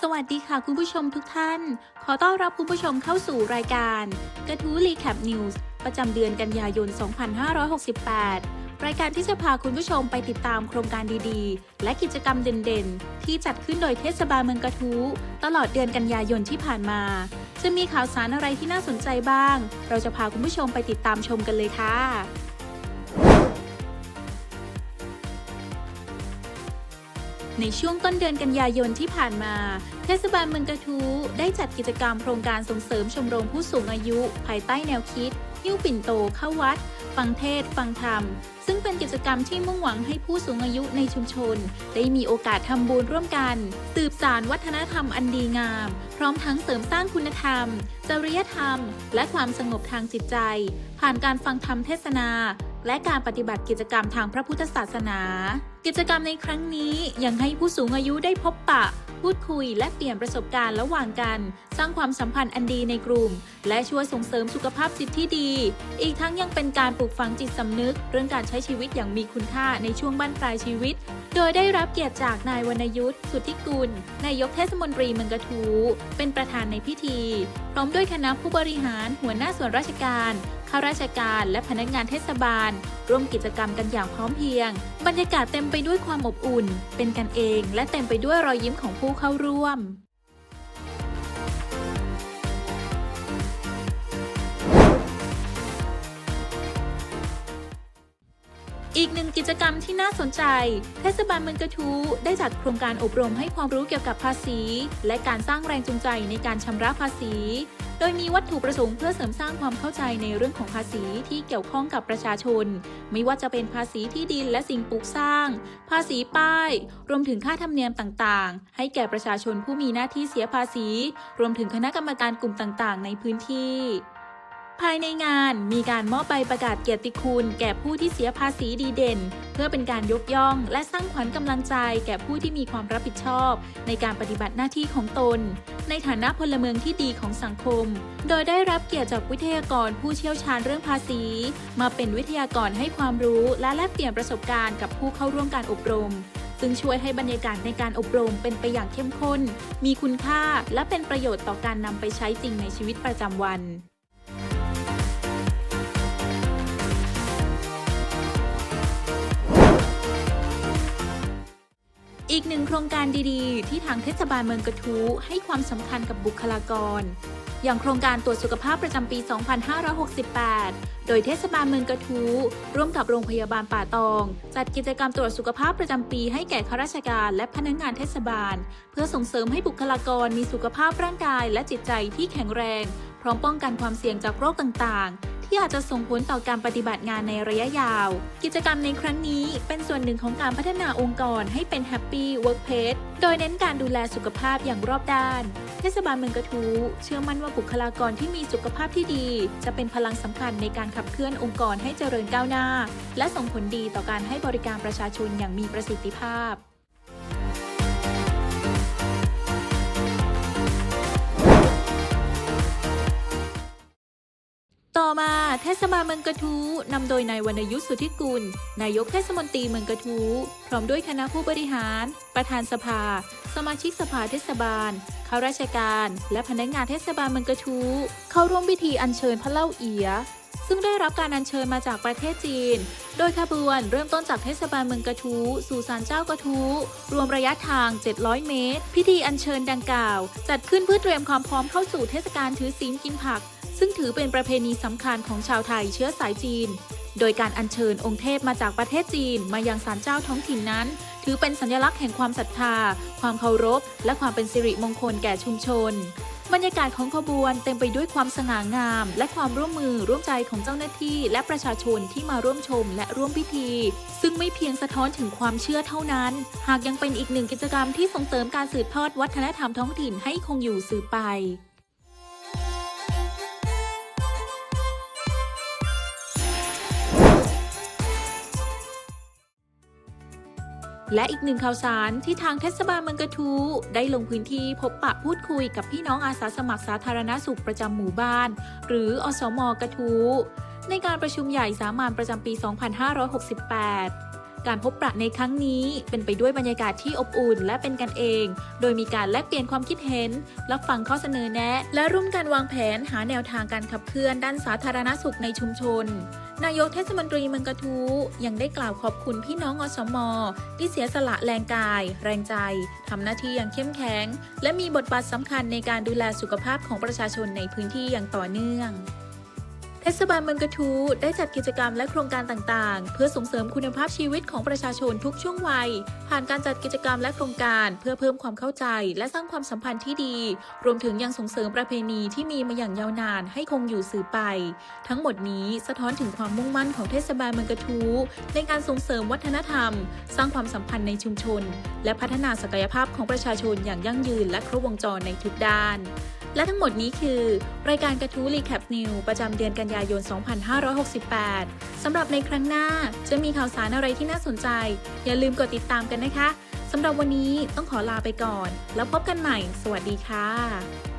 สวัสดีค่ะคุณผู้ชมทุกท่าน ขอต้อนรับคุณผู้ชมเข้าสู่รายการ กระทู้รีแคปนิวส์ประจำเดือนกันยายน 2568 รายการที่จะพาคุณผู้ชมไปติดตามโครงการดีๆ และกิจกรรมเด่นๆ ที่จัดขึ้นโดยเทศบาลเมืองกระทู้ ตลอดเดือนกันยายนที่ผ่านมา จะมีข่าวสารอะไรที่น่าสนใจบ้าง เราจะพาคุณผู้ชมไปติดตามชมกันเลยค่ะ ในช่วงต้นเดือนกันยายนที่ผ่านมา เทศบาลเมืองกระทู้ได้จัดกิจกรรมโครงการส่งเสริมชมรมผู้สูงอายุ ภายใต้แนวคิดหิ้วปิ่นโตเข้าวัด ฟังเทศ ฟังธรรม ซึ่งเป็นกิจกรรมที่มุ่งหวังให้ผู้สูงอายุในชุมชน ได้มีโอกาสทำบุญร่วมกัน สืบสารวัฒนธรรมอันดีงาม พร้อมทั้งเสริมสร้างคุณธรรม จริยธรรม และความสงบทางจิตใจ ผ่านการฟังธรรมเทศนา และการปฏิบัติกิจกรรมทางพระพุทธศาสนา กิจกรรมในครั้งนี้ยังให้ผู้สูงอายุได้พบปะ พูดคุยและเปลี่ยนประสบการณ์ระหว่างกัน สร้างความสัมพันธ์อันดีในกลุ่ม และช่วยส่งเสริมสุขภาพจิตที่ดี อีกทั้งยังเป็นการปลูกฝังจิตสำนึก เรื่องการใช้ชีวิตอย่างมีคุณค่าในช่วงบั้นปลายชีวิต โดยได้รับเกียรติจากนายวรรณยุทธ์สุทธิกุลนายกเทศมนตรีเมืองกระทูเป็นประธานในพิธี พร้อมด้วยคณะผู้บริหารหัวหน้าส่วนราชการข้าราชการและพนักงานเทศบาล ร่วมกิจกรรมกันอย่างพร้อมเพรียง บรรยากาศเต็มไปด้วยความอบอุ่น เป็นกันเอง และเต็มไปด้วยรอยยิ้มของผู้เข้าร่วมอีกหนึ่งกิจกรรมที่น่าสนใจ เทศบาลเมืองกระทู้ได้จัดโครงการอบรมให้ความรู้เกี่ยวกับภาษี และการสร้างแรงจูงใจในการชำระภาษี โดยมีวัตถุประสงค์เพื่อเสริมสร้างความเข้าใจในเรื่องของภาษีที่เกี่ยวข้องกับประชาชน ไม่ว่าจะเป็นภาษีที่ดินและสิ่งปลูกสร้าง ภาษีป้าย รวมถึงค่าธรรมเนียมต่างๆ ให้แก่ประชาชนผู้มีหน้าที่เสียภาษี รวมถึงคณะกรรมการกลุ่มต่างๆ ในพื้นที่ ภายในงานมีการมอบใบประกาศเกียรติคุณ แก่ผู้ที่เสียภาษีดีเด่น เพื่อเป็นการยกย่อง และสร้างขวัญกำลังใจ แก่ผู้ที่มีความรับผิดชอบ ในการปฏิบัติหน้าที่ของตน ในฐานะพลเมืองที่ดีของสังคม โดยได้รับเกียรติจากวิทยากรผู้เชี่ยวชาญเรื่องภาษี มาเป็นวิทยากรให้ความรู้และแลกเปลี่ยนประสบการณ์กับผู้เข้าร่วมการอบรมซึ่งช่วยให้บรรยากาศในการอบรมเป็นไปอย่างเข้มข้น มีคุณค่าและเป็นประโยชน์ต่อการนำไปใช้จริงในชีวิตประจำวัน อีกหนึ่งโครงการดีๆ ที่ทางเทศบาลเมืองกระทู้ให้ความสำคัญกับบุคลากร อย่างโครงการตรวจสุขภาพประจำปี 2568 โดยเทศบาลเมืองกระทู้ร่วมกับโรงพยาบาลป่าตอง จัดกิจกรรมตรวจสุขภาพประจำปีให้แก่ข้าราชการและพนักงานเทศบาล เพื่อส่งเสริมให้บุคลากรมีสุขภาพร่างกายและจิตใจที่แข็งแรง พร้อมป้องกันความเสี่ยงจากโรคต่างๆ ที่อาจจะส่งผลต่อการปฏิบัติงานในระยะยาว กิจกรรมในครั้งนี้เป็นส่วนหนึ่งของการพัฒนาองค์กรให้เป็น Happy Workplace โดยเน้นการดูแลสุขภาพอย่างรอบด้าน เทศบาลเมืองกระทู้เชื่อมั่นว่าบุคลากรที่มีสุขภาพที่ดี จะเป็นพลังสำคัญในการขับเคลื่อนองค์กรให้เจริญก้าวหน้า และส่งผลดีต่อการให้บริการประชาชนอย่างมีประสิทธิภาพ ต่อมาเทศบาลเมืองกระทู้นำโดยนายวรรณยุทธสุทธิกุล นายกเทศมนตรีเมืองกระทู้พร้อมด้วยคณะผู้บริหาร ประธานสภา สมาชิกสภาเทศบาลข้าราชการ และพนักงานเทศบาลเมืองกระทู้เข้าร่วมพิธีอัญเชิญพระเล่าเอียซึ่งได้รับการอัญเชิญมาจากประเทศจีน โดยขบวนเริ่มต้นจากเทศบาลเมืองกระทู้สู่ศาลเจ้ากระทู้รวมระยะทาง 700 เมตร พิธีอัญเชิญดังกล่าว จัดขึ้นเพื่อเตรียมความพร้อมเข้าสู่เทศกาลถือศีลกินผัก ซึ่งถือเป็นประเพณีสำคัญของชาวไทยเชื้อสายจีน โดยการอัญเชิญองค์เทพมาจากประเทศจีนมายังศาลเจ้าท้องถิ่นนั้น ถือเป็นสัญลักษณ์แห่งความศรัทธา ความเคารพ และความเป็นสิริมงคลแก่ชุมชน บรรยากาศของขบวนเต็มไปด้วยความสง่างาม และความร่วมมือร่วมใจของเจ้าหน้าที่ และประชาชนที่มาร่วมชมและร่วมพิธี ซึ่งไม่เพียงสะท้อนถึงความเชื่อเท่านั้น หากยังเป็นอีกหนึ่งกิจกรรมที่ส่งเสริมการสืบทอดวัฒนธรรมท้องถิ่นให้คงอยู่สืบไป และอีกหนึ่งข่าวสารที่ทางเทศบาลเมืองกระทูได้ลงพื้นที่พบปะพูดคุยกับพี่น้องอาสาสมัครสาธารณสุขประจำหมู่บ้าน หรืออสมกระทูในการประชุมใหญ่สามัญประจำปี 2568การพบปะในครั้งนี้เป็นไปด้วยบรรยากาศที่อบอุ่นและเป็นกันเอง โดยมีการแลกเปลี่ยนความคิดเห็น รับฟังข้อเสนอแนะ และร่วมกันวางแผนหาแนวทางการขับเคลื่อนด้านสาธารณสุขในชุมชน นายกเทศมนตรีเมืองกระทู้ยังได้กล่าวขอบคุณพี่น้องอสมที่เสียสละแรงกาย แรงใจทำหน้าที่อย่างเข้มแข็ง และมีบทบาทสำคัญในการดูแลสุขภาพของประชาชนในพื้นที่อย่างต่อเนื่อง เทศบาลเมืองกระทูได้จัดกิจกรรมและโครงการต่างๆ เพื่อส่งเสริมคุณภาพชีวิตของประชาชนทุกช่วงวัย ผ่านการจัดกิจกรรมและโครงการเพื่อเพิ่มความเข้าใจ และสร้างความสัมพันธ์ที่ดี รวมถึงยังส่งเสริมประเพณีที่มีมาอย่างยาวนานให้คงอยู่สืบไป ทั้งหมดนี้สะท้อนถึงความมุ่งมั่นของเทศบาลเมืองกระทูในการส่งเสริมวัฒนธรรม สร้างความสัมพันธ์ในชุมชน และพัฒนาศักยภาพของประชาชนอย่างยั่งยืนและครบวงจรในทุกด้าน และทั้งหมดนี้คือ รายการกระทู้รีแคปนิวประจำเดือนกันยายน 2568 สำหรับในครั้งหน้าจะมีข่าวสารอะไรที่น่าสนใจ อย่าลืมกดติดตามกันนะคะ สำหรับวันนี้ต้องขอลาไปก่อน แล้วพบกันใหม่ สวัสดีค่ะ